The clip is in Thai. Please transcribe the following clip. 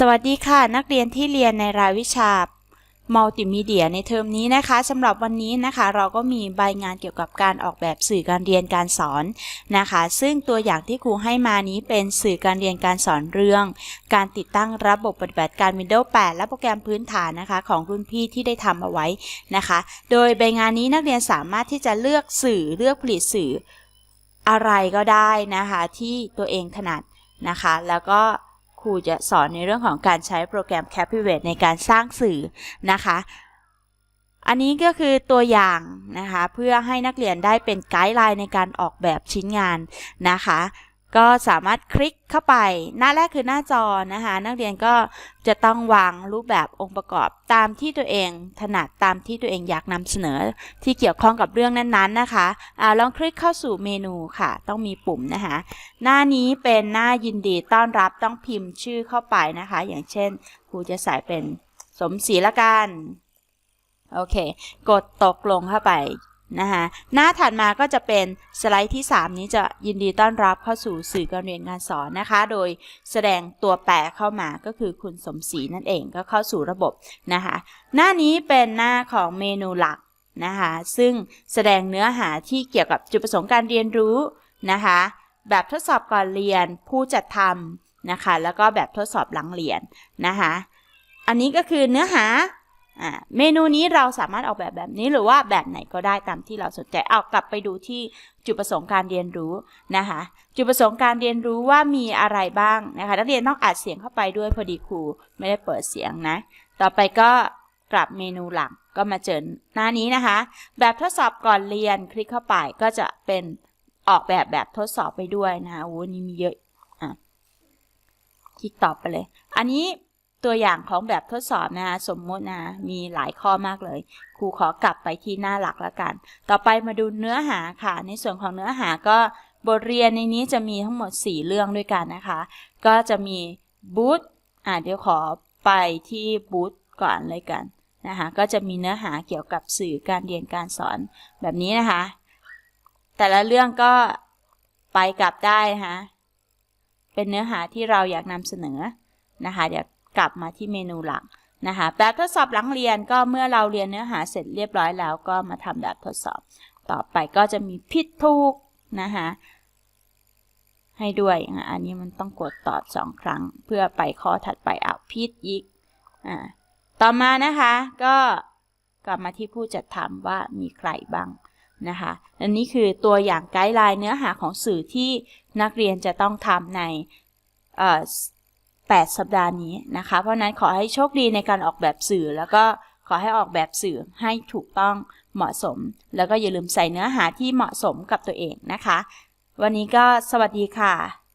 สวัสดีค่ะ นักเรียนที่เรียนในรายวิชามัลติมีเดียในเทอมนี้นะคะสำหรับวันนี้นะคะ เราก็มีใบงานเกี่ยวกับการออกแบบสื่อการเรียนการสอนนะคะ ซึ่งตัวอย่างที่ครูให้มานี้เป็นสื่อการเรียนการสอนเรื่อง การติดตั้งระบบปฏิบัติการ Windows 8 และโปรแกรมพื้นฐานนะคะ ของรุ่นพี่ที่ได้ทำเอาไว้นะคะ โดยใบงานนี้นักเรียนสามารถที่จะเลือกสื่อเลือกผลิตสื่ออะไรก็ได้นะคะ ที่ตัวเองถนัดนะคะ แล้วก็ รูจะสอนในเรื่องของการใช้โปรแกรม Captivate ในการสร้างสื่อนะคะ อันนี้ก็คือตัวอย่างนะคะ เพื่อให้นักเรียนได้เป็นไกด์ไลน์ในการออกแบบชิ้นงานนะคะ ก็สามารถคลิกเข้าไป หน้าแรกคือหน้าจอนะคะ นักเรียนก็จะต้องวางรูปแบบองค์ประกอบตามที่ตัวเอง ถนัดตามที่ตัวเองอยากนำเสนอ ที่เกี่ยวข้องกับเรื่องนั้นๆนะคะอลองคลิกเข้าสู่เมนูค่ะ ต้องมีปุ่มนะคะ หน้านี้เป็นหน้ายินดีต้อนรับต้องพิมพ์ชื่อเข้าไปนะคะ อย่างเช่นครูจะใส่เป็นสมศรีละกัน โอเค กดตกลงเข้าไป นะคะหน้าถัดมาก็จะเป็นสไลด์ที่ 3 นี้จะยินดีต้อนรับเข้าสู่สื่อการเรียนการสอนนะคะ โดยแสดงตัวแปรเข้ามาก็คือคุณสมศรีนั่นเองก็เข้าสู่ระบบนะคะหน้านี้เป็นหน้าของเมนูหลักนะคะซึ่งแสดงเนื้อหาที่เกี่ยวกับจุดประสงค์การเรียนรู้นะคะแบบทดสอบก่อนเรียนผู้จัดทำนะคะแล้วก็แบบทดสอบหลังเรียนนะคะอันนี้ก็คือเนื้อหา อ่าเมนูนี้เราสามารถออกแบบแบบนี้หรือว่าแบบไหนก็ได้ตามที่เราสนใจเอากลับไปดูที่จุดประสงค์การเรียนรู้นะคะจุดประสงค์การเรียนรู้ว่ามีอะไรบ้างนะคะนักเรียนต้องอัดเสียงเข้าไปด้วยพอดีครูไม่ได้เปิดเสียงนะ ต่อไปก็กลับเมนูหลักก็มาเจอหน้านี้นะคะ แบบทดสอบก่อนเรียนคลิกเข้าไปก็จะเป็นออกแบบแบบทดสอบไปด้วยนะคะโอ้นี่มีเยอะอะคลิกต่อไปเลย อันนี้ ตัวอย่างของแบบทดสอบนะคะสมมตินะมีหลายข้อมากเลย ครูขอกลับไปที่หน้าหลักแล้วกัน ต่อไปมาดูเนื้อหาค่ะ ในส่วนของเนื้อหาก็บทเรียนในนี้จะมีทั้งหมด 4 เรื่องด้วยกันนะคะ ก็จะมีบูธอ่าเดี๋ยวขอไปที่บูธก่อนเลยกันนะคะก็จะมีเนื้อหาเกี่ยวกับสื่อการเรียนการสอนแบบนี้นะคะ แต่ละเรื่องก็ไปกลับได้นะคะเป็นเนื้อหาที่เราอยากนำเสนอนะคะเดี๋ยว กลับมาที่เมนูหลักนะคะแบบทดสอบหลังเรียนก็เมื่อเราเรียนเนื้อหาเสร็จเรียบร้อยแล้วก็มาทำแบบทดสอบ ต่อไปก็จะมีผิดถูกนะคะให้ด้วยอันนี้มันต้องกดตอบสองครั้ง เพื่อไปข้อถัดไปเอาผิดอีกอ่าต่อมานะคะก็กลับมาที่ผู้จัดทำว่ามีใครบ้างนะคะอันนี้คือตัวอย่างไกด์ไลน์เนื้อหาของสื่อที่นักเรียนจะต้องทำในเอ่อ 8 สัปดาห์นี้นะคะ เพราะนั้นขอให้โชคดีในการออกแบบสื่อ แล้วก็ขอให้ออกแบบสื่อให้ถูกต้องเหมาะสม แล้วก็อย่าลืมใส่เนื้อหาที่เหมาะสมกับตัวเองนะคะ วันนี้ก็สวัสดีค่ะ